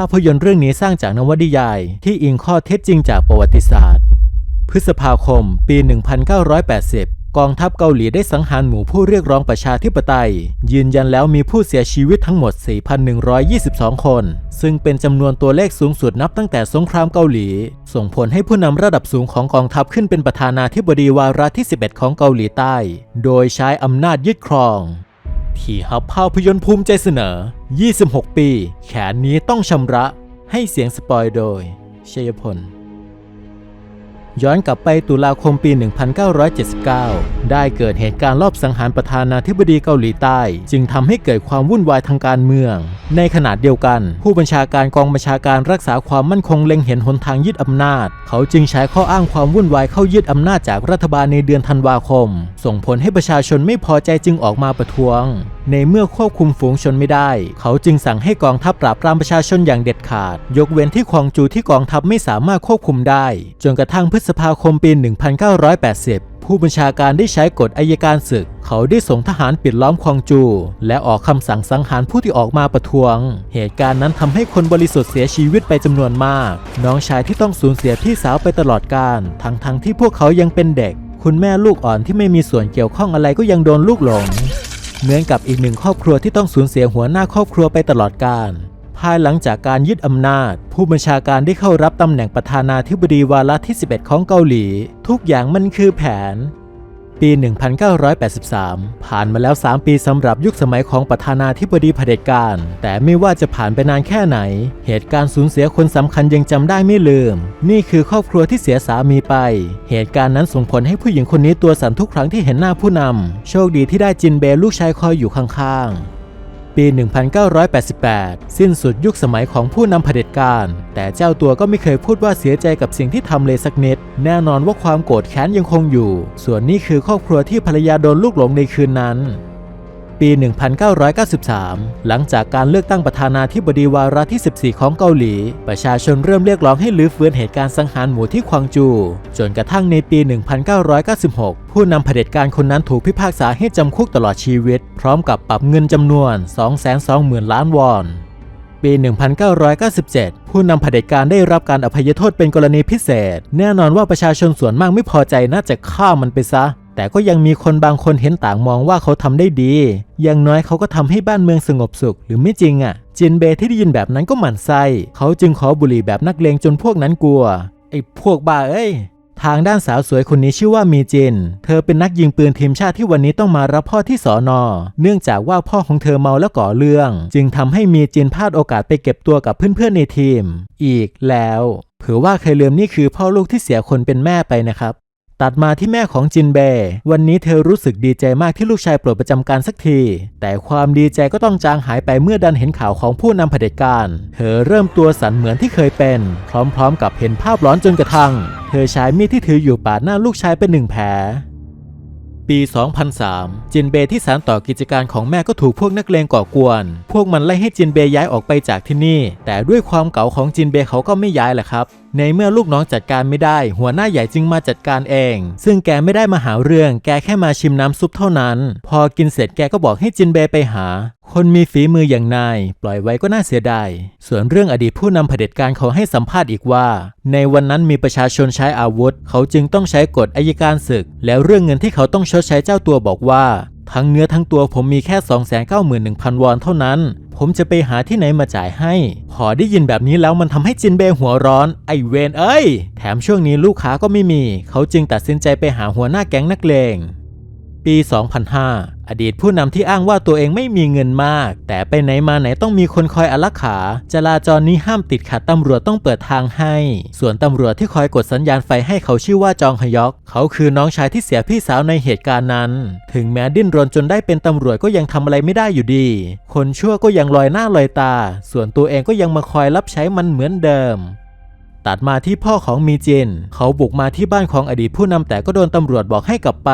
าพยนตร์เรื่องนี้สร้างจากนวนิยาย ที่อิงข้อเท็จจริงจากประวัติศาสตร์ พฤษภาคม ปี 1980 กองทัพเกาหลีได้สังหารหมู่ผู้เรียกร้องประชาธิปไตย ยืนยันแล้วมีผู้เสียชีวิตทั้งหมด 4,122 คน ซึ่งเป็นจำนวนตัวเลขสูงสุดนับตั้งแต่สงครามเกาหลี ส่งผลให้ผู้นำระดับสูงของกองทัพขึ้นเป็นประธานาธิบดีวาระที่ 11 ของเกาหลีใต้ โดยใช้อำนาจยึดครอง ที่ฮับภาพยนตร์ภูมิใจเสนอ 26 ปี แขนนี้ต้องชำระ ให้เสียงสปอยโดย เชยพล ย้อนกลับไปตุลาคมปี 1979 ได้เกิดเหตุการณ์ลอบสังหารประธานาธิบดีเกาหลีใต้ จึงทำให้เกิดความวุ่นวายทางการเมือง ในขณะเดียวกัน ผู้บัญชาการกองบัญชาการรักษาความมั่นคงเล็งเห็นหนทางยึดอำนาจ เขาจึงใช้ข้ออ้างความวุ่นวายเข้ายึดอำนาจจากรัฐบาลในเดือนธันวาคม ส่งผลให้ประชาชนไม่พอใจจึงออกมาประท้วง ในเมื่อควบคุมฝูงชนไม่ได้ เขาจึงสั่งให้กองทัพปราบปรามประชาชนอย่างเด็ดขาด ยกเว้นที่ควงจูที่กองทัพไม่สามารถควบคุมได้ จนกระทั่งพฤษภาคมปี 1980ผู้บัญชาการได้ใช้กฎอายการศึก เขาได้ส่งทหารปิดล้อมควงจู และออกคำสั่งสังหารผู้ที่ออกมาประท้วง เหตุการณ์นั้นทำให้คนบริสุทธิ์เสียชีวิตไปจำนวนมาก น้องชายที่ต้องสูญเสียพี่สาวไปตลอดกาลทั้งๆที่พวกเขายังเป็นเด็ก คุณแม่ลูกอ่อนที่ไม่มีส่วนเกี่ยวข้องอะไรก็ยังโดนลูกหลง เหมือนกับอีกหนึ่งครอบครัวที่ต้องสูญเสียหัวหน้าครอบครัวไปตลอดกาลภายหลังจากการยึดอำนาจ ผู้บัญชาการได้เข้ารับตำแหน่งประธานาธิบดีวาระที่ 11 ของเกาหลี ทุกอย่างมันคือแผน ปี 1983 ผ่านมาแล้ว 3 ปีสำหรับยุคสมัยของประธานาธิบดีเผด็จการ แต่ไม่ว่าจะผ่านไปนานแค่ไหน เหตุการณ์สูญเสียคนสำคัญยังจำได้ไม่ลืม นี่คือครอบครัวที่เสียสามีไป เหตุการณ์นั้นส่งผลให้ผู้หญิงคนนี้ตัวสั่นทุกครั้งที่เห็นหน้าผู้นำโชคดีที่ได้จินเบลูกชายคอยอยู่ข้างๆ ปี 1988 สิ้นสุดยุคสมัยของผู้นำเผด็จการ แต่เจ้าตัวก็ไม่เคยพูดว่าเสียใจกับสิ่งที่ทำเลยสักนิด แน่นอนว่าความโกรธแค้นยังคงอยู่ ส่วนนี้คือครอบครัวที่ภรรยาโดนลูกหลงในคืนนั้น ปี 1993 หลังจากการเลือกตั้งประธานาธิบดีวาระที่ 14 ของเกาหลี ประชาชนเริ่มเรียกร้องให้ลื้อฟื้นเหตุการณ์สังหารหมู่ที่ควางจู จนกระทั่งในปี 1996 ผู้นำเผด็จการคนนั้นถูกพิพากษาให้จำคุกตลอดชีวิต พร้อมกับปรับเงินจำนวน 220,000 ล้านวอนปี 1997 ผู้นำเผด็จการได้รับการอภัยโทษเป็นกรณีพิเศษ แน่นอนว่าประชาชนส่วนมากไม่พอใจน่าจะฆ่ามันไปซะ แต่ก็ยังมีคนบางคนเห็นต่างมองว่าเขาทำได้ดี อย่างน้อยเขาก็ทำให้บ้านเมืองสงบสุขหรือไม่จริงอะ่ะจินเบที่ได้ยินแบบนั้นก็หมั่นไส้ เขาจึงขอบุหรี่แบบนักเลงจนพวกนั้นกลัว ไอ้พวกบ้าเอ้ย ทางด้านสาวสวยคนนี้ชื่อว่ามีจิน เธอเป็นนักยิงปืนทีมชาติที่วันนี้ต้องมารับพ่อที่สอนอ เนื่องจากว่าพ่อของเธอเมาแล้วก่อเรื่อง จึงทำให้มีจินพลาดโอกาสไปเก็บตัวกับเพื่อนๆในทีม อีกแล้วเผื่อว่าใครลืมนี่คือพ่อลูกที่เสียคนเป็นแม่ไปนะครับ ตัดมาที่แม่ของจินเบย์วันนี้เธอรู้สึกดีใจมากที่ลูกชายปลดประจำการสักที แต่ความดีใจก็ต้องจางหายไปเมื่อดันเห็นข่าวของผู้นำเผด็จการ เธอเริ่มตัวสั่นเหมือนที่เคยเป็น พร้อมๆ กับเห็นภาพร้อนจนกระทั่ง เธอใช้มีดที่ถืออยู่ปาดหน้าลูกชายเป็นหนึ่งแผลปี 2003 จินเบย์ที่สานต่อกิจการของแม่ก็ถูกพวกนักเลงก่อกวน พวกมันไล่ให้จินเบย์ย้ายออกไปจากที่นี่ แต่ด้วยความเก๋าของจินเบย์เขาก็ไม่ย้ายแหละครับ ในเมื่อลูกน้องจัดการไม่ได้ หัวหน้าใหญ่จึงมาจัดการเอง ซึ่งแกไม่ได้มาหาเรื่อง แกแค่มาชิมน้ำซุปเท่านั้น พอกินเสร็จแกก็บอกให้จินเบย์ไปหา คนมีฝีมืออย่างนาย ปล่อยไว้ก็น่าเสียดาย ส่วนเรื่องอดีตผู้นำเผด็จการเขาให้สัมภาษณ์อีกว่า ในวันนั้นมีประชาชนใช้อาวุธ เขาจึงต้องใช้กฎอายการศึก แล้วเรื่องเงินที่เขาต้องชดใช้เจ้าตัวบอกว่า ทั้งเนื้อทั้งตัวผมมีแค่ 291,000 วอนเท่านั้น ผมจะไปหาที่ไหนมาจ่ายให้ พอได้ยินแบบนี้แล้วมันทำให้จินเบยหัวร้อน ไอเวนเอ้ย แถมช่วงนี้ลูกค้าก็ไม่มี เขาจึงตัดสินใจไปหาหัวหน้าแก๊งนักเลง ปี 2005 อดีตผู้นำที่อ้างว่าตัวเองไม่มีเงินมาก แต่ไปไหนมาไหนต้องมีคนคอยอารักขาจราจรนี้ห้ามติดขัดตำรวจต้องเปิดทางให้ ส่วนตำรวจที่คอยกดสัญญาณไฟให้เขาชื่อว่าจองฮยอก เขาคือน้องชายที่เสียพี่สาวในเหตุการณ์นั้น ถึงแม้ดิ้นรนจนได้เป็นตำรวจก็ยังทำอะไรไม่ได้อยู่ดี คนชั่วก็ยังลอยหน้าลอยตา ส่วนตัวเองก็ยังมาคอยรับใช้มันเหมือนเดิม ตัดมาที่พ่อของมีจิน เขาบุกมาที่บ้านของอดีตผู้นำแต่ก็โดนตำรวจบอกให้กลับไป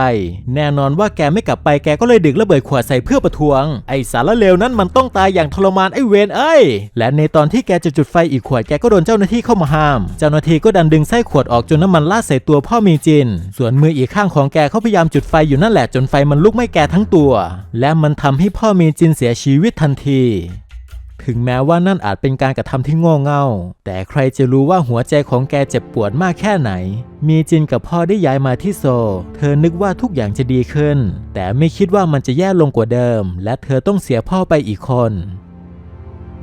แน่นอนว่าแกไม่กลับไปแกก็เลยดึกระเบิดขวดใส่เพื่อประท้วง ไอสารเลวนั้นมันต้องตายอย่างทรมานไอเวนเอ้ย และในตอนที่แกจะจุดไฟอีกขวดแกก็โดนเจ้าหน้าที่เข้ามาห้าม เจ้าหน้าที่ก็ดันดึงไส้ขวดออกจนน้ำมันลาดใส่ตัวพ่อมีจิน ส่วนมืออีกข้างของแกเขาพยายามจุดไฟอยู่นั่นแหละจนไฟมันลุกไหม้แกทั้งตัว และมันทำให้พ่อมีจินเสียชีวิตทันที ถึงแม้ว่านั่นอาจเป็นการกระทำที่โง่เง่า แต่ใครจะรู้ว่าหัวใจของแกเจ็บปวดมากแค่ไหน มีจินกับพ่อได้ย้ายมาที่โซ เธอนึกว่าทุกอย่างจะดีขึ้น แต่ไม่คิดว่ามันจะแย่ลงกว่าเดิม และเธอต้องเสียพ่อไปอีกคน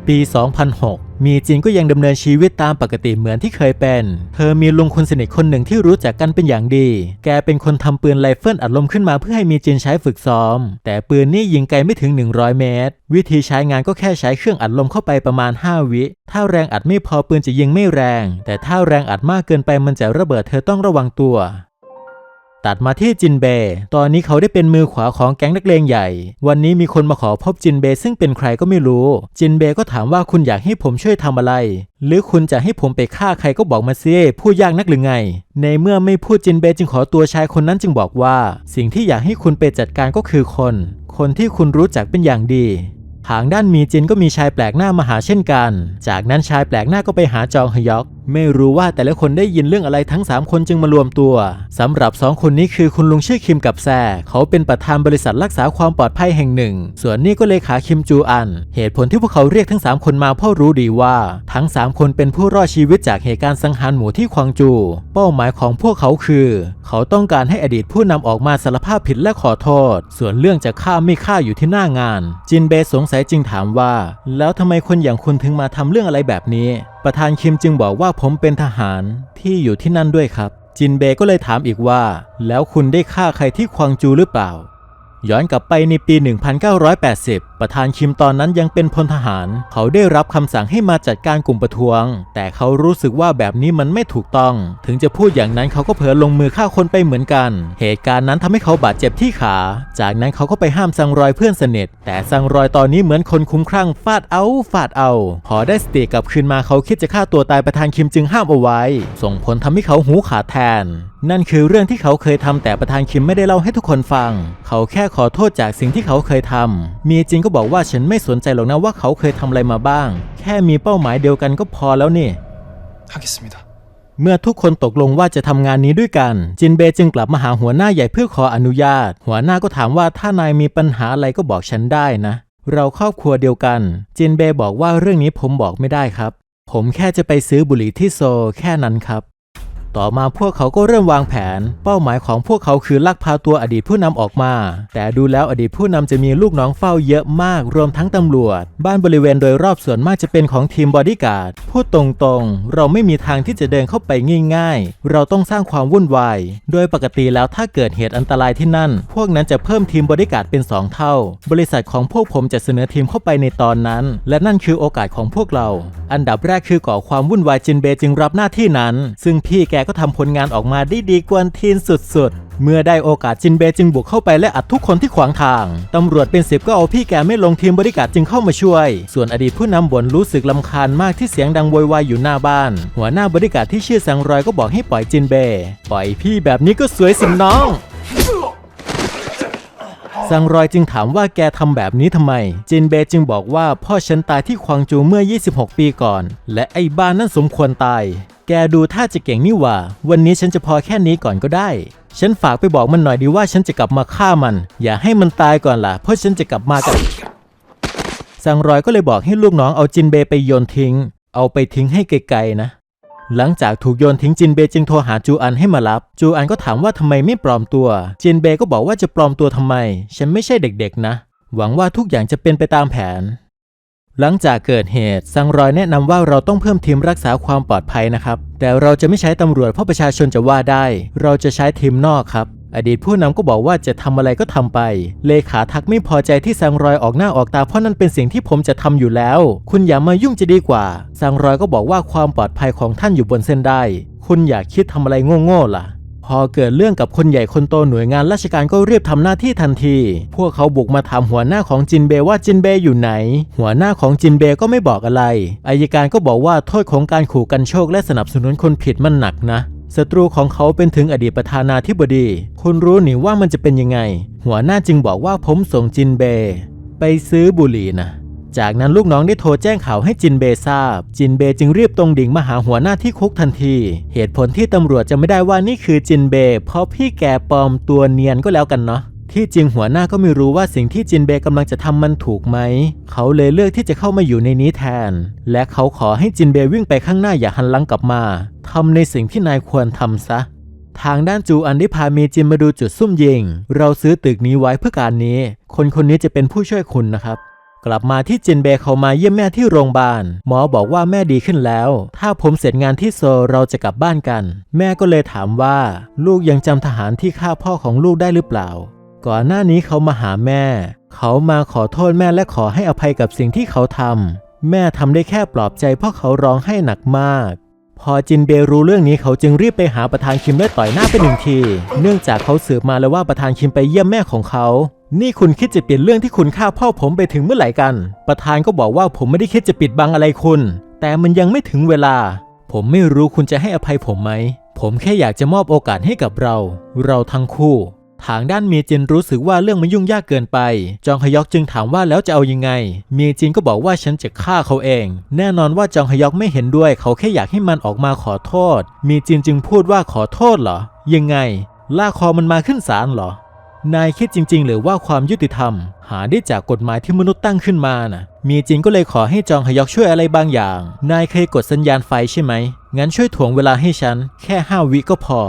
ปี 2006 มีจินก็ยังดำเนินชีวิตตามปกติเหมือนที่เคยเป็น เธอมีลุงคนสนิทคนหนึ่งที่รู้จักกันเป็นอย่างดี แกเป็นคนทำปืนไรเฟิลอัดลมขึ้นมาเพื่อให้มีจินใช้ฝึกซ้อม แต่ปืนนี่ยิงไกลไม่ถึง 100 เมตร วิธีใช้งานก็แค่ใช้เครื่องอัดลมเข้าไปประมาณ 5 วิ ถ้าแรงอัดไม่พอปืนจะยิงไม่แรง แต่ถ้าแรงอัดมากเกินไปมันจะระเบิดเธอต้องระวังตัว ตัดมาที่จินเบย์ตอนนี้เขาได้เป็นมือขวาของแก๊งนักเลงใหญ่ วันนี้มีคนมาขอพบจินเบย์ซึ่งเป็นใครก็ไม่รู้ จินเบย์ก็ถามว่าคุณอยากให้ผมช่วยทำอะไร หรือคุณจะให้ผมไปฆ่าใครก็บอกมาซิพูดยากนักหรือไง ในเมื่อไม่พูดจินเบย์จึงขอตัวชายคนนั้นจึงบอกว่า สิ่งที่อยากให้คุณไปจัดการก็คือคน คนที่คุณรู้จักเป็นอย่างดีทางด้านมีจินก็มีชายแปลกหน้ามาหาเช่นกัน จากนั้นชายแปลกหน้าก็ไปหาจองฮยอก ไม่รู้ว่าแต่ละคนได้ยินเรื่องอะไรทั้ง 3 คนจึงมารวมตัวสำหรับ 2 คนนี้คือคุณลุงชื่อคิมกับแซเขาเป็นประธานบริษัทรักษาความปลอดภัยแห่งหนึ่ง ส่วนนี่ก็เลขาคิมจูอัน เหตุผลที่พวกเขาเรียกทั้ง 3 คนมาเพราะรู้ดีว่า ทั้ง 3 คนเป็นผู้รอดชีวิตจากเหตุการณ์สังหารหมู่ที่ควางจู เป้าหมายของพวกเขาคือ เขาต้องการให้อดีตผู้นำออกมาสารภาพผิดและขอโทษ ส่วนเรื่องจะฆ่าไม่ฆ่าอยู่ที่หน้างาน จินเบยสงสัยจึงถามว่า แล้วทำไมคนอย่างคุณถึงมาทำเรื่องอะไรแบบนี้ประธานคิมจึงบอกว่าผมเป็นทหารที่อยู่ที่นั่นด้วยครับ จินเบก็เลยถามอีกว่า แล้วคุณได้ฆ่าใครที่ควางจูหรือเปล่า ย้อนกลับไปในปี 1980 ประธานคิมตอนนั้นยังเป็นพลทหาร เขาได้รับคำสั่งให้มาจัดการกลุ่มประท้วง แต่เขารู้สึกว่าแบบนี้มันไม่ถูกต้อง ถึงจะพูดอย่างนั้นเขาก็เผลอลงมือฆ่าคนไปเหมือนกัน เหตุการณ์นั้นทำให้เขาบาดเจ็บที่ขา จากนั้นเขาก็ไปห้ามซังรอยเพื่อนสนิท แต่ซังรอยตอนนี้เหมือนคนคุ้มครั่งฟาดเอาฟาดเอา พอได้สติกลับคืนมาเขาคิดจะฆ่าตัวตายประธานคิมจึงห้ามเอาไว้ ส่งผลทำให้เขาหูขาดแทน นั่นคือเรื่องที่เขาเคยทำแต่ประธานคิมไม่ได้เล่าให้ทุกคนฟัง เขาแค่ขอโทษจากสิ่งที่เขาเคยทำ มีจินก็บอกว่าฉันไม่สนใจหรอกนะว่าเขาเคยทำอะไรมาบ้าง แค่มีเป้าหมายเดียวกันก็พอแล้วนี่เมื่อทุกคนตกลงว่าจะทำงานนี้ด้วยกัน จินเบจึงกลับมาหาหัวหน้าใหญ่เพื่อขออนุญาต หัวหน้าก็ถามว่าถ้านายมีปัญหาอะไรก็บอกฉันได้นะ เราครอบครัวเดียวกัน จินเบบอกว่าเรื่องนี้ผมบอกไม่ได้ครับ ผมแค่จะไปซื้อบุหรี่ที่โซแค่นั้นครับ ต่อมาพวกเขาก็เริ่มวางแผน เป้าหมายของพวกเขาคือลักพาตัวอดีตผู้นำออกมา แต่ดูแล้วอดีตผู้นำจะมีลูกน้องเฝ้าเยอะมาก รวมทั้งตำรวจ บ้านบริเวณโดยรอบส่วนมากจะเป็นของทีมบอดี้การ์ดพูดตรงๆ เราไม่มีทางที่จะเดินเข้าไปง่ายๆ เราต้องสร้างความวุ่นวายโดยปกติแล้วถ้าเกิดเหตุอันตรายที่นั่น พวกนั้นจะเพิ่มทีมบอดี้การ์ดเป็น 2 เท่า บริษัทของพวกผมจะเสนอทีมเข้าไปในตอนนั้น และนั่นคือโอกาสของพวกเรา อันดับแรกคือก่อความวุ่นวายจินเบยจึงรับหน้าที่นั้น ซึ่งพี่แกก็ทำผลงานออกมาได้ดีกว่าทีนสุดๆ เมื่อได้โอกาสจินเบย์จึงบุกเข้าไปและอัดทุกคนที่ขวางทาง ตำรวจเป็นสิบก็เอาพี่แกไม่ลงทีมบริการจึงเข้ามาช่วย ส่วนอดีตผู้นำบ่นรู้สึกลำคาญมากที่เสียงดังโวยวายอยู่หน้าบ้าน หัวหน้าบริการที่ชื่อสังรอยก็บอกให้ปล่อยจินเบย์ปล่อยพี่แบบนี้ก็สวยสิน้องซังรอยจึงถามว่าแกทำแบบนี้ทำไม จินเบย์จึงบอกว่าพ่อฉันตายที่ควางจูเมื่อ 26 ปีก่อน และไอ้บ้านนั่นสมควรตาย แกดูท่าจะเก่งนี่ว่า วันนี้ฉันจะพอแค่นี้ก่อนก็ได้ ฉันฝากไปบอกมันหน่อยดีว่าฉันจะกลับมาฆ่ามัน อย่าให้มันตายก่อนล่ะ เพราะฉันจะกลับมากับซังรอยก็เลยบอกให้ลูกน้องเอาจินเบย์ไปโยนทิ้ง เอาไปทิ้งให้ไกลๆนะ หลังจากถูกโยนทิ้งจินเบย์จึงโทรหาจูอันให้มารับ จูอันก็ถามว่าทำไมไม่ปลอมตัว จินเบยก็บอกว่าจะปลอมตัวทำไม ฉันไม่ใช่เด็กๆนะ หวังว่าทุกอย่างจะเป็นไปตามแผน หลังจากเกิดเหตุซังรอยแนะนำว่าเราต้องเพิ่มทีมรักษาความปลอดภัยนะครับ แต่เราจะไม่ใช้ตำรวจเพราะประชาชนจะว่าได้ เราจะใช้ทีมนอกครับ อดีตผู้นำก็บอกว่าจะทำอะไรก็ทำไป เลขาทักไม่พอใจที่ซังรอยออกหน้าออกตาเพราะนั่นเป็นสิ่งที่ผมจะทำอยู่แล้ว คุณอย่ามายุ่งจะดีกว่าซังรอยก็บอกว่าความปลอดภัยของท่านอยู่บนเส้นได้ คุณอย่าคิดทำอะไรโง่ๆล่ะ พอเกิดเรื่องกับคนใหญ่คนโตหน่วยงานราชการก็รีบทำหน้าที่ทันที พวกเขาบุกมาถามหัวหน้าของจินเบว่าจินเบอยู่ไหน หัวหน้าของจินเบก็ไม่บอกอะไร อายการก็บอกว่าโทษของการขู่กันโชคและสนับสนุนคนผิดมันหนักนะศัตรูของเขาเป็นถึงอดีตประธานาธิบดี คุณรู้หนี่ว่ามันจะเป็นยังไง หัวหน้าจึงบอกว่าผมส่งจินเบ ไปซื้อบุหรี่นะ จากนั้นลูกน้องได้โทรแจ้งข่าวให้จินเบทราบ จินเบจึงรีบตรงดิ่งมาหาหัวหน้าที่คุกทันที เหตุผลที่ตำรวจจะไม่ได้ว่านี่คือจินเบ เพราะพี่แกปลอมตัวเนียนก็แล้วกันเนาะที่จริงหัวหน้าก็ไม่รู้ว่าสิ่งที่จินเบย์กำลังจะทำมันถูกไหม เขาเลยเลือกที่จะเข้ามาอยู่ในนี้แทน และเขาขอให้จินเบย์วิ่งไปข้างหน้าอย่าหันหลังกลับมาทำในสิ่งที่นายควรทำซะ ทางด้านจูอันได้พาเมจินมาดูจุดซุ่มยิง เราซื้อตึกนี้ไว้เพื่อการนี้ คนคนนี้จะเป็นผู้ช่วยคุณนะครับ กลับมาที่จินเบย์เขามาเยี่ยมแม่ที่โรงพยาบาล หมอบอกว่าแม่ดีขึ้นแล้ว ถ้าผมเสร็จงานที่โซเราจะกลับบ้านกัน แม่ก็เลยถามว่า ลูกยังจำทหารที่ฆ่าพ่อของลูกได้หรือเปล่า ก่อนหน้านี้เขามาหาแม่ เขามาขอโทษแม่และขอให้อภัยกับสิ่งที่เขาทำแม่ทำได้แค่ปลอบใจเพราะเขาร้องไห้หนักมากพอจินเบย์รู้เรื่องนี้เขาจึงรีบไปหาประธานคิมและต่อยหน้าไปหนึ่งที เนื่องจากเขาสืบมาแล้วว่าประธานคิมไปเยี่ยมแม่ของเขา นี่คุณคิดจะปิดเรื่องที่คุณฆ่าพ่อผมไปถึงเมื่อไหร่กัน ประธานก็บอกว่าผมไม่ได้คิดจะปิดบังอะไรคุณ แต่มันยังไม่ถึงเวลา ผมไม่รู้คุณจะให้อภัยผมไหม ผมแค่อยากจะมอบโอกาสให้กับเรา เราทั้งคู่ ทางด้านเมียจินรู้สึกว่าเรื่องมันยุ่งยากเกินไป จองฮยอกจึงถามว่าแล้วจะเอายังไง เมียจินก็บอกว่าฉันจะฆ่าเขาเอง แน่นอนว่าจองฮยอกไม่เห็นด้วย เขาแค่อยากให้มันออกมาขอโทษ เมียจินจึงพูดว่าขอโทษเหรอ ยังไง ลากคอมันมาขึ้นศาลเหรอ นายคิดจริง ๆ หรือว่าความยุติธรรม หาได้จากกฎหมายที่มนุษย์ตั้งขึ้นมาน่ะ มีจินก็เลยขอให้จองฮยอกช่วยอะไรบางอย่าง นายเคยกดสัญญาณไฟใช่ไหม งั้นช่วยถ่วงเวลาให้ฉัน แค่ห้าวิก็พอ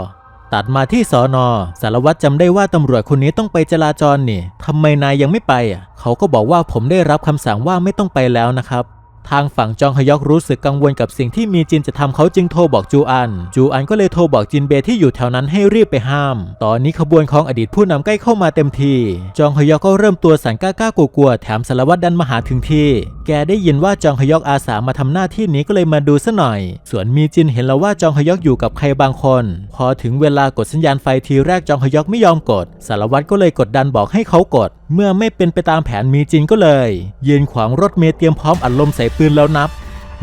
ตัดมาที่สอนอสารวัตรจำได้ว่าตำรวจคนนี้ต้องไปจราจรนี่ทำไมนายยังไม่ไปอะ เขาก็บอกว่าผมได้รับคำสั่งว่าไม่ต้องไปแล้วนะครับ ทางฝั่งจองฮยอกรู้สึกกังวลกับสิ่งที่มีจินจะทำเขาจึงโทรบอกจูอัน จูอันก็เลยโทรบอกจินเบย์ที่อยู่แถวนั้นให้รีบไปห้าม ตอนนี้ขบวนของอดีตผู้นำใกล้เข้ามาเต็มทีจองฮยอกก็เริ่มตัวสั่นกล้ากล้ากลัวๆแถมสารวัตรดันมาหาถึงที่ แกได้ยินว่าจองฮยอกอาสามาทำหน้าที่นี้ก็เลยมาดูซะหน่อย ส่วนมีจินเห็นแล้วว่าจองฮยอกอยู่กับใครบางคน พอถึงเวลากดสัญญาณไฟทีแรกจองฮยอกไม่ยอมกด สารวัตรก็เลยกดดันบอกให้เขากด เมื่อไม่เป็นไปตามแผนมีจินก็เลยยืนขวางรถเมล์เตรียมพร้อมอัดลมใส่ปืนแล้วนับ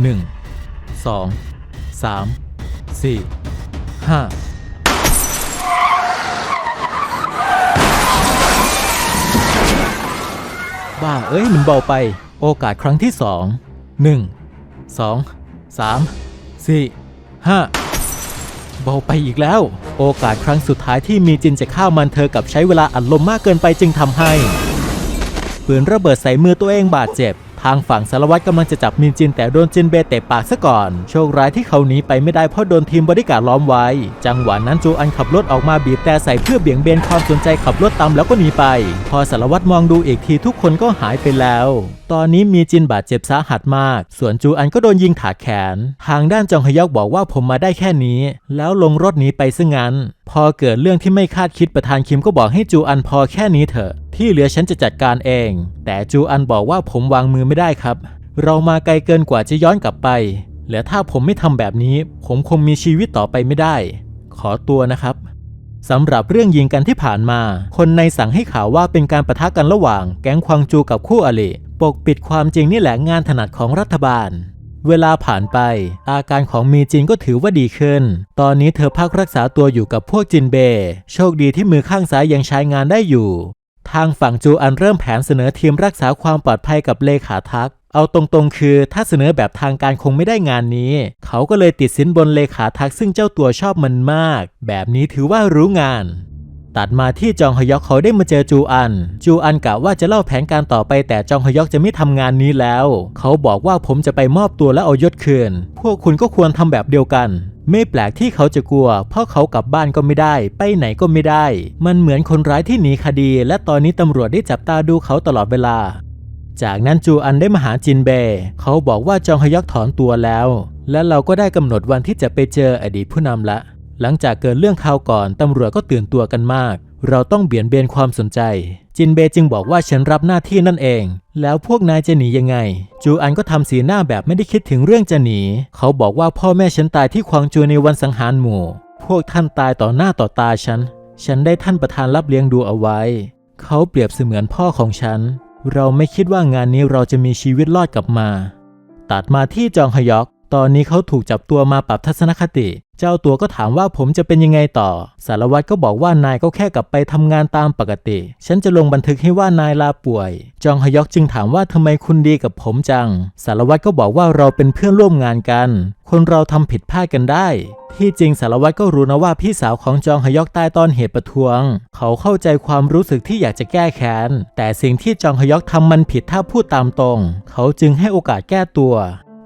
1 2 3 4 5บ้าเอ้ยมันเบาไป โอกาสครั้งที่2 1 2 3 4 5เบาไปอีกแล้ว โอกาสครั้งสุดท้ายที่มีจินจะฆ่ามันเธอกับใช้เวลาอัดลมมากเกินไปจึงทำให้ปืนระเบิดใส่มือตัวเองบาดเจ็บางฝั่งสารวัตรกำลังจะจับมินจินแต่โดนจินเบเตะปากซะก่อน โชคร้ายที่เขาหนีไปไม่ได้เพราะโดนทีมบริการล้อมไว้ จังหวะนั้นจูอันขับรถออกมาบีบแต่ใส่เพื่อเบี่ยงเบนความสนใจขับรถตามแล้วก็หนีไป พอสารวัตรมองดูอีกทีทุกคนก็หายไปแล้ว ตอนนี้มีจินบาดเจ็บสาหัสมาก ส่วนจูอันก็โดนยิงถาแขน ทางด้านจองฮยอกบอกว่าผมมาได้แค่นี้ แล้วลงรถหนีไปซะงั้น พอเกิดเรื่องที่ไม่คาดคิดประธานคิมก็บอกให้จูอันพอแค่นี้เถอะ ที่เหลือฉันจะจัดการเอง แต่จูอันบอกว่าผมวางมือไม่ได้ครับ เรามาไกลเกินกว่าจะย้อนกลับไป และถ้าผมไม่ทำแบบนี้ ผมคงมีชีวิตต่อไปไม่ได้ ขอตัวนะครับสำหรับเรื่องยิงกันที่ผ่านมา คนในสั่งให้ข่าวว่าเป็นการประทะกันระหว่าง แก๊งควางจูกับคู่อริปกปิดความจริงนี่แหละงานถนัดของรัฐบาล เวลาผ่านไป อาการของมีจินก็ถือว่าดีขึ้น ตอนนี้เธอพักรักษาตัวอยู่กับพวกจินเบยโชคดีที่มือข้างซ้ายยังใช้งานได้อยู่ ทางฝั่งจูอันเริ่มแผนเสนอทีมรักษาความปลอดภัยกับเลขาทัก เอาตรงๆ คือถ้าเสนอแบบทางการคงไม่ได้งานนี้ เขาก็เลยติดสินบนเลขาทักซึ่งเจ้าตัวชอบมันมาก แบบนี้ถือว่ารู้งาน ตัดมาที่จองฮยอกเขาได้มาเจอจูอัน จูอันกะว่าจะเล่าแผนการต่อไปแต่จองฮยอกจะไม่ทำงานนี้แล้ว เขาบอกว่าผมจะไปมอบตัวและเอายศคืน พวกคุณก็ควรทำแบบเดียวกัน ไม่แปลกที่เขาจะกลัว เพราะเขากลับบ้านก็ไม่ได้ ไปไหนก็ไม่ได้ มันเหมือนคนร้ายที่หนีคดี และตอนนี้ตำรวจได้จับตาดูเขาตลอดเวลา จากนั้นจูอันได้มาหาจินเบ เขาบอกว่าจองฮยอกถอนตัวแล้ว และเราก็ได้กำหนดวันที่จะไปเจออดีตผู้นำละ หลังจากเกิดเรื่องข่าวก่อนตำรวจก็ตื่นตัวกันมาก เราต้องเบี่ยนเบนความสนใจ จินเบย์จึงบอกว่าฉันรับหน้าที่นั่นเอง แล้วพวกนายจะหนียังไง จูอันก็ทำสีหน้าแบบไม่ได้คิดถึงเรื่องจะหนี เขาบอกว่าพ่อแม่ฉันตายที่ควางจูในวันสังหารหมู่ พวกท่านตายต่อหน้าต่อตาฉัน ฉันได้ท่านประธานรับเลี้ยงดูเอาไว้ เขาเปรียบเสมือนพ่อของฉัน เราไม่คิดว่างานนี้เราจะมีชีวิตรอดกลับมา ตัดมาที่จองฮยอก ตอนนี้เขาถูกจับตัวมาปรับทัศนคติ เจ้าตัวก็ถามว่าผมจะเป็นยังไงต่อ สารวัตรก็บอกว่านายก็แค่กลับไปทำงานตามปกติ ฉันจะลงบันทึกให้ว่านายลาป่วย จองฮยอกจึงถามว่าทำไมคุณดีกับผมจัง สารวัตรก็บอกว่าเราเป็นเพื่อนร่วมงานกัน คนเราทำผิดพลาดกันได้ ที่จริงสารวัตรก็รู้นะว่าพี่สาวของจองฮยอกตายตอนเหตุประท้วง เขาเข้าใจความรู้สึกที่อยากจะแก้แค้น แต่สิ่งที่จองฮยอกทำมันผิดถ้าพูดตามตรง เขาจึงให้โอกาสแก้ตัว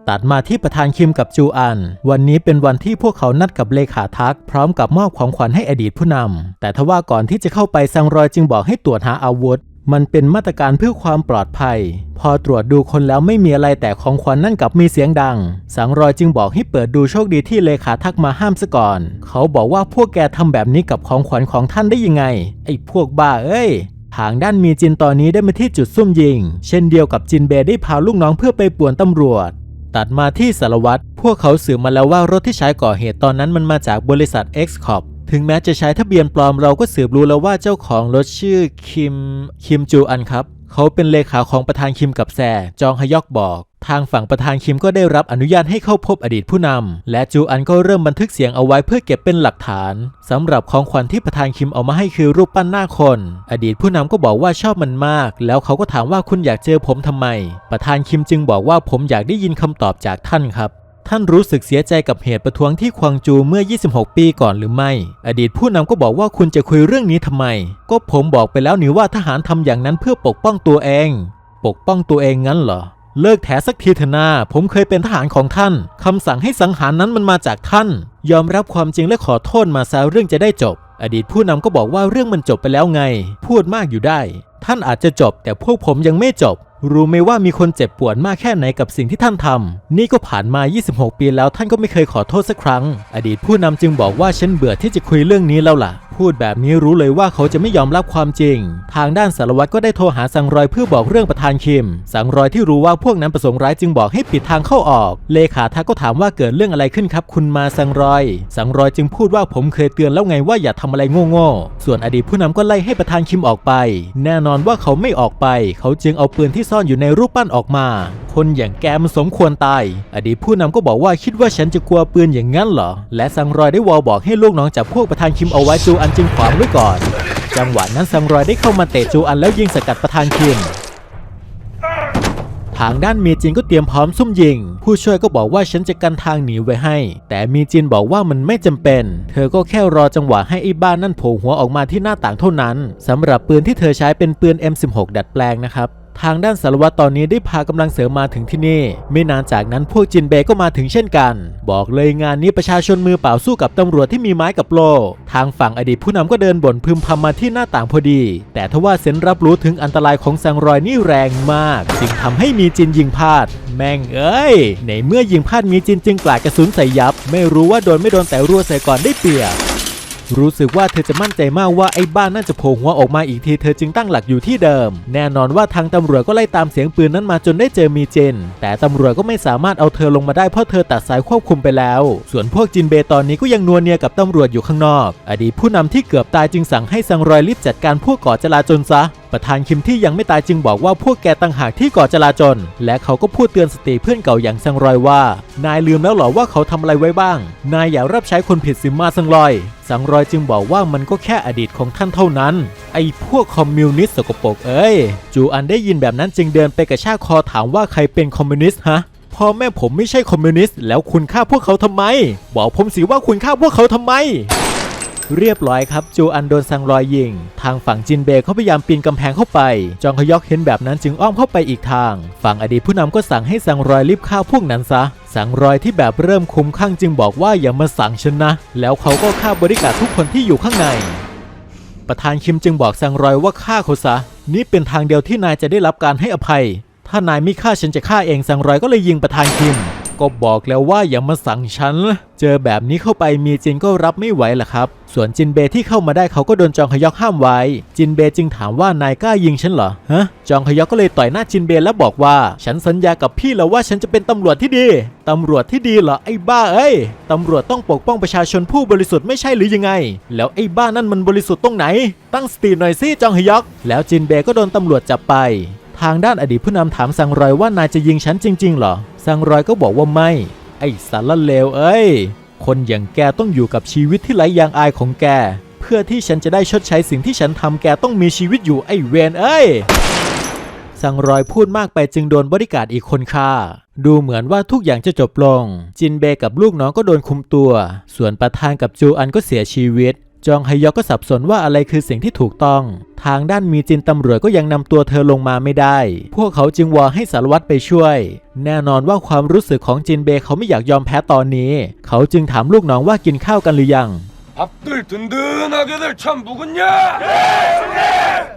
ตัดมาที่ประธานคิมกับจูอัน วันนี้เป็นวันที่พวกเขานัดกับเลขาทัก พร้อมกับมอบของขวัญให้อดีตผู้นำแต่ทว่าก่อนที่จะเข้าไปซังรอยจึงบอกให้ตรวจหาอาวุธ มันเป็นมาตรการเพื่อความปลอดภัย พอตรวจดูคนแล้วไม่มีอะไรแต่ของขวัญนั่นกลับมีเสียงดัง สังรอยจึงบอกให้เปิดดูโชคดีที่เลขาทักมาห้ามซะก่อน เขาบอกว่าพวกแกทำแบบนี้กับของขวัญของท่านได้ยังไง ไอ้พวกบ้าเอ้ยทางด้านมีจินตอนนี้ได้มาที่จุดซุ่มยิง เช่นเดียวกับจินเบย์ได้พาลูกน้องเพื่อไปป่วนตำรวจ ตัดมาที่สารวัตรพวกเขาสืบมาแล้วว่ารถที่ใช้ก่อเหตุตอนนั้นมันมาจากบริษัท X Corp ถึงแม้จะใช้ทะเบียนปลอมเราก็สืบรู้แล้วว่าเจ้าของรถชื่อคิมคิมจูอันครับ เขาเป็นเลขาของประธานคิมกับแซจองฮยอกบอก ทางฝั่งประธานคิมก็ได้รับอนุญาตให้เข้าพบอดีตผู้นำและจูอันก็เริ่มบันทึกเสียงเอาไว้เพื่อเก็บเป็นหลักฐานสำหรับของขวัญที่ประธานคิมเอามาให้คือรูปปั้นหน้าคน อดีตผู้นำก็บอกว่าชอบมันมาก แล้วเขาก็ถามว่าคุณอยากเจอผมทำไม ประธานคิมจึงบอกว่าผมอยากได้ยินคำตอบจากท่านครับท่านรู้สึกเสียใจกับเหตุประท้วงที่ควางจูเมื่อ 26 ปีก่อนหรือไม่ อดีตผู้นำก็บอกว่าคุณจะคุยเรื่องนี้ทำไม ก็ผมบอกไปแล้วนี่ว่าทหารทำอย่างนั้นเพื่อปกป้องตัวเอง ปกป้องตัวเองงั้นเหรอ เลิกแถสักทีเถอะนาผมเคยเป็นทหารของท่าน คำสั่งให้สังหารนั้นมันมาจากท่าน ยอมรับความจริงและขอโทษมาซะเรื่องจะได้จบ อดีตผู้นำก็บอกว่าเรื่องมันจบไปแล้วไง พูดมากอยู่ได้ ท่านอาจจะจบ แต่พวกผมยังไม่จบ รู้ไหมว่ามีคนเจ็บปวดมากแค่ไหนกับสิ่งที่ท่านทำนี่ก็ผ่านมา 26 ปีแล้วท่านก็ไม่เคยขอโทษสักครั้ง อดีตผู้นำจึงบอกว่าฉันเบื่อที่จะคุยเรื่องนี้แล้วล่ะ พูดแบบนี้รู้เลยว่าเขาจะไม่ยอมรับความจริง ทางด้านสารวัตรก็ได้โทรหาสังรอยเพื่อบอกเรื่องประธานคิม สังรอยที่รู้ว่าพวกนั้นประสงค์ร้ายจึงบอกให้ปิดทางเข้าออก เลขาทักก็ถามว่าเกิดเรื่องอะไรขึ้นครับ คุณมาสังรอย สังรอยจึงพูดว่าผมเคยเตือนแล้วไงว่าอย่าทำอะไรโง่ๆ ส่วนอดีตผู้นำก็ไล่ให้ประธานคิมออกไป แน่นอนว่าเขาไม่ออกไป เขาจึงเอาปืนที่ซ่อนอยู่ในรูปปั้นออกมา คนอย่างแกมันสมควรตาย อดีตผู้นำก็บอกว่าคิดว่าฉันจะกลัวปืนอย่างนั้นเหรอ และสังรอยได้วอลบอกให้ลูกน้องจับพวกประธานคิมเอาไว้จูอันจึงขวางไว้ก่อน จังหวะนั้นซังรอยได้เข้ามาเตะจูอันแล้วยิงสกัดประธานคิมทางด้านมีจินก็เตรียมพร้อมซุ่มยิง ผู้ช่วยก็บอกว่าฉันจะกันทางหนีไว้ให้ แต่มีจินบอกว่ามันไม่จำเป็น เธอก็แค่รอจังหวะให้ไอ้บ้านนั่นโผล่หัวออกมาที่หน้าต่างเท่านั้นสำหรับปืนที่เธอใช้เป็นปืน M16 ดัดแปลงนะครับ ทางด้านสารวัตรตอนนี้ได้พากำลังเสริมมาถึงที่นี่ ไม่นานจากนั้นพวกจินเบก็มาถึงเช่นกัน บอกเลยงานนี้ประชาชนมือเปล่าสู้กับตำรวจที่มีไม้กับโลทางฝั่งอดีตผู้นำก็เดินบ่นพึมพำมาที่หน้าต่างพอดี แต่ทว่าเซนรับรู้ถึงอันตรายของซังรอยนี่แรงมาก จึงทำให้มีจินยิงพลาด แม่งเอ้ยในเมื่อยิงพลาดมีจินจึงกลาดกระสุนใส่ยับ ไม่รู้ว่าโดนไม่โดนแต่รัวใส่ก่อนได้เปรียบ รู้สึกว่าเธอจะมั่นใจมากว่าไอ้บ้านน่าจะโผล่หัวออกมาอีกทีเธอจึงตั้งหลักอยู่ที่เดิม แน่นอนว่าทางตำรวจก็ไล่ตามเสียงปืนนั้นมาจนได้เจอมีเจน แต่ตำรวจก็ไม่สามารถเอาเธอลงมาได้เพราะเธอตัดสายควบคุมไปแล้ว ส่วนพวกจินเบยตอนนี้ก็ยังนัวเนียกับตำรวจอยู่ข้างนอก อดีตผู้นำที่เกือบตายจึงสั่งให้ซังรอยรีบจัดการพวกก่อจลาจลซะ ประธานคิมที่ยังไม่ตายจึงบอกว่าพวกแกต่างหากที่ก่อจลาจลและเขาก็พูดเตือนสติเพื่อนเก่าอย่างซังรอยว่า นายลืมแล้วหรอว่าเขาทำอะไรไว้บ้าง นายอย่ารับใช้คนผิดสิมาซังรอยสังรอยจึงบอกว่ามันก็แค่อดีตของท่านเท่านั้น ไอ้พวกคอมมิวนิสต์สกปรกเอ้ยจูอันได้ยินแบบนั้นจึงเดินไปกระชากคอถามว่าใครเป็นคอมมิวนิสต์ฮะพ่อแม่ผมไม่ใช่คอมมิวนิสต์แล้วคุณฆ่าพวกเขาทำไม บอกผมสิว่าคุณฆ่าพวกเขาทำไม เรียบร้อยครับ จูอันโดนซังรอยยิง ทางฝั่งจินเบเขาพยายามปีนกำแพงเข้าไป จองฮยอกเห็นแบบนั้นจึงอ้อมเข้าไปอีกทาง ฝั่งอดีตผู้นำก็สั่งให้ซังรอยรีบฆ่าพวกนั้นซะสังรอยที่แบบเริ่มคุ้มข้างจึงบอกว่าอย่ามาสั่งฉันนะ แล้วเขาก็ฆ่าบริการทุกคนที่อยู่ข้างใน ประธานคิมจึงบอกซังรอยว่าฆ่าเขาซะ นี่เป็นทางเดียวที่นายจะได้รับการให้อภัย ถ้านายไม่ฆ่าฉันจะฆ่าเองซังรอยก็เลยยิงประธานคิม ก็บอกแล้วว่าอย่ามาสั่งฉันเจอแบบนี้เข้าไปมีจินก็รับไม่ไหวล่ะครับ ส่วนจินเบที่เข้ามาได้เขาก็โดนจองฮยอกห้ามไว้ จินเบจึงถามว่านายกล้ายิงฉันเหรอฮะจองฮยอกก็เลยต่อยหน้าจินเบแล้วบอกว่า ฉันสัญญากับพี่แล้วว่าฉันจะเป็นตำรวจที่ดีตำรวจที่ดีเหรอไอ้บ้าเอ้ยตำรวจต้องปกป้องประชาชนผู้บริสุทธิ์ไม่ใช่หรือยังไง แล้วไอ้บ้านั่นมันบริสุทธิ์ตรงไหน ตั้งสติหน่อยสิจองฮยอก แล้วจินเบก็โดนตำรวจจับไป ทางด้านอดีตผู้นำถามซังรอยว่านายจะยิงฉันจริงๆเหรอซังรอยก็บอกว่าไม่ ไอ้สารเลวเอ้ย คนอย่างแกต้องอยู่กับชีวิตที่ไร้ยางอายของแก เพื่อที่ฉันจะได้ชดใช้สิ่งที่ฉันทำแกต้องมีชีวิตอยู่ไอ้เวนเอ้ยสังรอยพูดมากไปจึงโดนบริการอีกคนฆ่า ดูเหมือนว่าทุกอย่างจะจบลง จินเบกับลูกน้องก็โดนคุมตัว ส่วนประธานกับจูอันก็เสียชีวิต จองฮยอกก็สับสนว่าอะไรคือสิ่งที่ถูกต้อง ทางด้านมีจินตำรวจก็ยังนำตัวเธอลงมาไม่ได้ พวกเขาจึงวอนให้สารวัตรไปช่วย แน่นอนว่าความรู้สึกของจินเบเขาไม่อยากยอมแพ้ตอนนี้ เขาจึงถามลูกน้องว่ากินข้าวกันหรือยัง 밥들 든든하게들 참 묵었냐?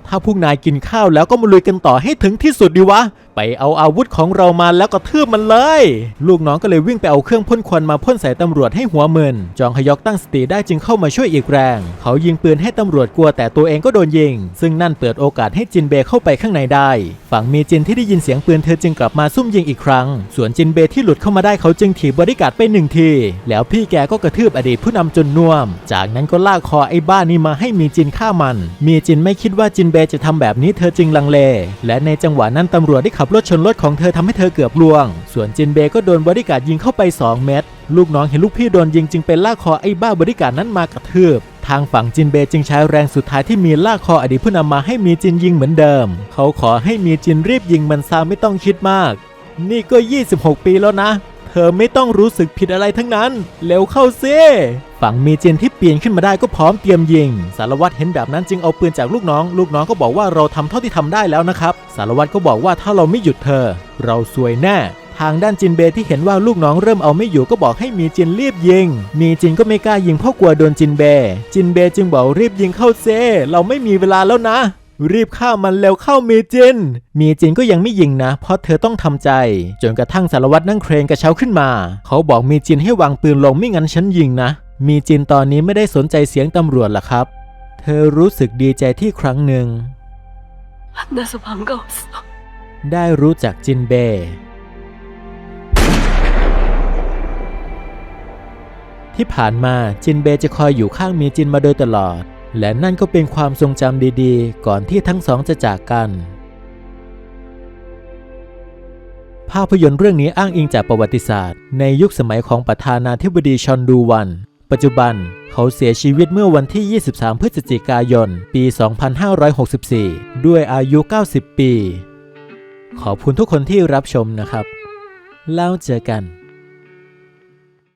ถ้าพวกนายกินข้าวแล้วก็มาลุยกันต่อให้ถึงที่สุดดีวะ ไปเอาอาวุธของเรามาแล้วก็ทืบมันเลย ลูกน้องก็เลยวิ่งไปเอาเครื่องพ่นควันมาพ่นใส่ตำรวจให้หัวมึนจองฮยอกตั้งสติได้จึงเข้ามาช่วยอีกแรง เขายิงปืนให้ตำรวจกลัวแต่ตัวเองก็โดนยิง ซึ่งนั่นเปิดโอกาสให้จินเบเข้าไปข้างในได้ ฝั่งมีจินที่ได้ยินเสียงปืนเธอจึงกลับมาซุ่มยิงอีกครั้ง ส่วนจินเบที่หลุดเข้ามาได้เขาจึงถีบบริการไปหนึ่งที แล้วพี่แกก็กระทืบอดีตผู้นำจนน่วม จากนั้นก็ลากคอไอ้บ้านี่มาให้มีจินฆ่ามัน มีจินไม่คิดว่าจินเบจะทำแบบนี้เธอจึงลังเล และในจังหวะนั้นตำรวจได้ขับรถชนรถของเธอทำให้เธอเกือบล่วง ส่วนจินเบก็โดนบริการดยิงเข้าไป 2 เม็ด ลูกน้องเห็นลูกพี่โดนยิงจึงเป็นลากคอไอ้บ้าบริการดนั้นมากระทืบทางฝั่งจินเบจึงใช้แรงสุดท้ายที่มีลากคออดีตผู้นำมาให้มีจินยิงเหมือนเดิม เขาขอให้มีจินรีบยิงมันซาไม่ต้องคิดมาก นี่ก็ 26 ปีแล้วนะ ธอไม่ต้องรู้สึกผิดอะไรทั้งนั้น เร็วเข้าซิฝั่งเมีเจนที่เปลี่ยนขึ้นมาได้ก็พร้อมเตรียมยิง สารวัตรเห็นแบบนั้นจึงเอาปืนจากลูกน้อง ลูกน้องก็บอกว่าเราทำเท่าที่ทำได้แล้วนะครับ สารวัตรก็บอกว่าถ้าเราไม่หยุดเธอ เราซวยแน่ทางด้านจินเบที่เห็นว่าลูกน้องเริ่มเอาไม่อยู่ก็บอกให้มีจินรีบยิง มีจินก็ไม่กล้ายิงเพราะกลัวโดนจินเบ จินเบจึงบอกรีบยิงเข้าเซ เราไม่มีเวลาแล้วนะ รีบฆ่ามันแล้วเข้าเมียจิน เมียจินก็ยังไม่ยิงนะ เพราะเธอต้องทำใจ จนกระทั่งสารวัตรนั่งเครงกระเช้าขึ้นมา เขาบอกเมียจินให้วางปืนลงไม่งั้นฉันยิงนะเมียจินตอนนี้ไม่ได้สนใจเสียงตำรวจหรอกครับ เธอรู้สึกดีใจที่ครั้งหนึ่ง ได้รู้จักจินเบที่ผ่านมาจินเบจะคอยอยู่ข้างเมียจินมาโดยตลอด และนั่นก็เป็นความทรงจำดีๆ ก่อนที่ทั้งสองจะจากกัน ภาพยนตร์เรื่องนี้อ้างอิงจากประวัติศาสตร์ ในยุคสมัยของประธานาธิบดีชอนดูวัน ปัจจุบันเขาเสียชีวิตเมื่อวันที่ 23 พฤศจิกายน ปี 2564 ด้วยอายุ 90 ปี ขอบคุณทุกคนที่รับชมนะครับ แล้วเจอกัน